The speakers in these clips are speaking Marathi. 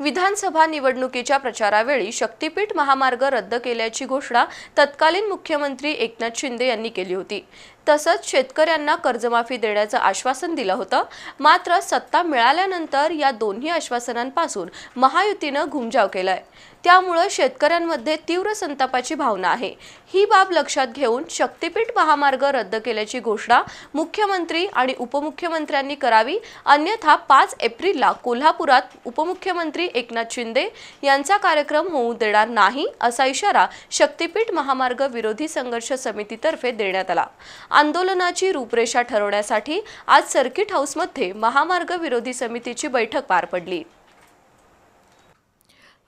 विधानसभा निवडणुकीच्या प्रचारावेळी शक्तीपीठ महामार्ग रद्द केल्याची घोषणा तत्कालीन मुख्यमंत्री एकनाथ शिंदे यांनी केली होती. तसंच शेतकऱ्यांना कर्जमाफी देण्याचं आश्वासन दिलं होतं. मात्र सत्ता मिळाल्यानंतर या दोन्ही आश्वासनांपासून महायुतीनं घुमजाव केलाय. त्यामुळं शेतकऱ्यांमध्ये तीव्र संतापाची भावना आहे. ही बाब लक्षात घेऊन शक्तीपीठ महामार्ग रद्द केल्याची घोषणा मुख्यमंत्री आणि उपमुख्यमंत्र्यांनी करावी. अन्यथा पाच एप्रिलला कोल्हापुरात उपमुख्यमंत्री एकनाथ शिंदे यांचा कार्यक्रम होऊ देणार नाही असा इशारा शक्तीपीठ महामार्ग विरोधी संघर्ष समितीतर्फे देण्यात आला. आंदोलनाची रूपरेषा ठरवण्यासाठी आज सर्किट हाऊसमध्ये महामार्ग विरोधी समितीची बैठक पार पडली.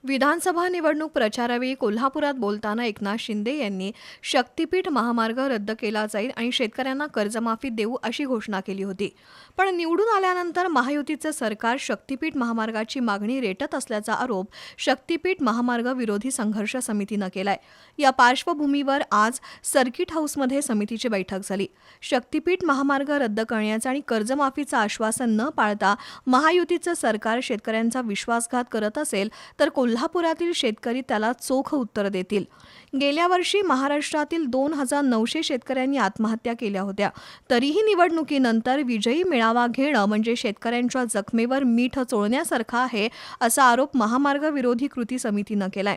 विधानसभा निवडणूक प्रचारावेळी कोल्हापुरात बोलताना एकनाथ शिंदे यांनी शक्तीपीठ महामार्ग रद्द केला जाईल आणि शेतकऱ्यांना कर्जमाफी देऊ अशी घोषणा केली होती. पण निवडून आल्यानंतर महायुतीचं सरकार शक्तीपीठ महामार्गाची मागणी रेटत असल्याचा आरोप शक्तीपीठ महामार्ग विरोधी संघर्ष समितीनं केलाय. या पार्श्वभूमीवर आज सर्किट हाऊसमध्ये समितीची बैठक झाली. शक्तीपीठ महामार्ग रद्द करण्याचं आणि कर्जमाफीचं आश्वासन न पाळता महायुतीचं सरकार शेतकऱ्यांचा विश्वासघात करत असेल तर कोल्हा कोल्हापुरातील शेतकरी त्याला चोख उत्तर देतील. गेल्या वर्षी महाराष्ट्रातील दोन हजार नऊशे शेतकऱ्यांनी आत्महत्या केल्या होत्या. तरीही निवडणुकीनंतर विजयी मेळावा घेणं म्हणजे शेतकऱ्यांच्या जखमेवर मीठ चोळण्यासारखं आहे असा आरोप महामार्ग विरोधी कृती समितीनं केलाय.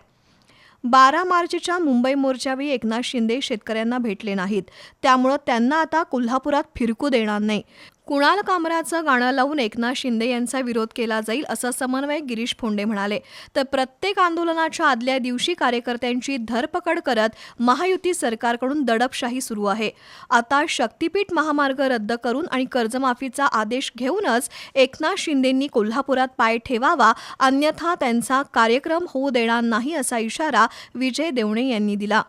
बारा मार्चच्या मुंबई मोर्चावेळी एकनाथ शिंदे शेतकऱ्यांना भेटले नाहीत. त्यामुळं त्यांना आता कोल्हापुरात फिरकू देणार नाही. कुणाल कामराचं गाणं लावून एकनाथ शिंदे यांचा विरोध केला जाईल असं समन्वयक गिरीश फोंडे म्हणाले. तर प्रत्येक आंदोलनाच्या आदल्या दिवशी कार्यकर्त्यांची धरपकड करत महायुती सरकारकडून दडपशाही सुरू आहे. आता शक्तीपीठ महामार्ग रद्द करून आणि कर्जमाफीचा आदेश घेऊनच एकनाथ शिंदेंनी कोल्हापुरात पाय ठेवावा अन्यथा त्यांचा कार्यक्रम होऊ देणार नाही असा इशारा विजय देवणे यांनी दिला.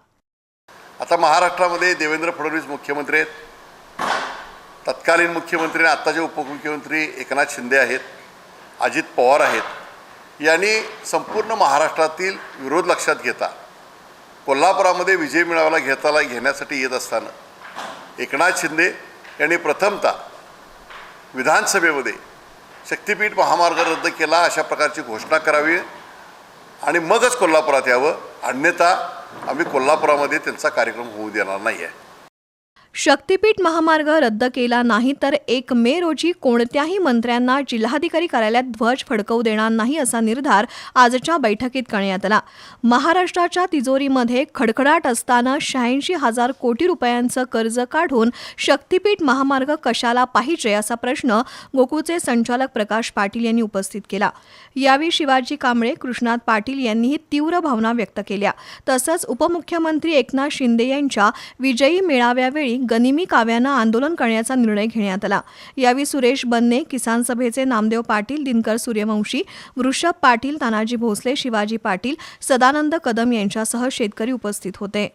आता महाराष्ट्रामध्ये देवेंद्र फडणवीस मुख्यमंत्री आहेत. तत्कालीन मुख्यमंत्री आणि आत्ताचे उपमुख्यमंत्री एकनाथ शिंदे आहेत अजित पवार आहेत यांनी संपूर्ण महाराष्ट्रातील विरोध लक्षात घेता. कोल्हापुरामध्ये विजय मिळावाला घेताला घेण्यासाठी येत असताना एकनाथ शिंदे यांनी प्रथमतः विधानसभेमध्ये शक्तिपीठ महामार्ग रद्द केला अशा प्रकारची घोषणा करावी आणि मगच कोल्हापुरात यावं अन्यथा आम्ही कोल्हापुरामध्ये त्यांचा कार्यक्रम होऊ देणार नाही आहे शक्तीपीठ महामार्ग रद्द केला नाही तर एक मे रोजी कोणत्याही मंत्र्यांना जिल्हाधिकारी कार्यालयात ध्वज फडकवू देणार नाही असा निर्धार आजच्या बैठकीत करण्यात आला. महाराष्ट्राच्या तिजोरीमध्ये खडखडाट असताना शहाऐंशी हजार कोटी रुपयांचं कर्ज काढून शक्तीपीठ महामार्ग कशाला पाहिजे असा प्रश्न गोकुळचे संचालक प्रकाश पाटील यांनी उपस्थित केला. यावेळी शिवाजी कांबळे कृष्णात पाटील यांनीही तीव्र भावना व्यक्त केल्या. तसंच उपमुख्यमंत्री एकनाथ शिंदे यांच्या विजयी मेळाव्यावेळी गनिमी काव्यानं आंदोलन करण्याचा निर्णय घेण्यात आला. यावेळी सुरेश बन्ने किसान सभेचे नामदेव पाटील दिनकर सूर्यवंशी वृषभ पाटील तानाजी भोसले शिवाजी पाटील सदानंद कदम यांच्यासह शेतकरी उपस्थित होते.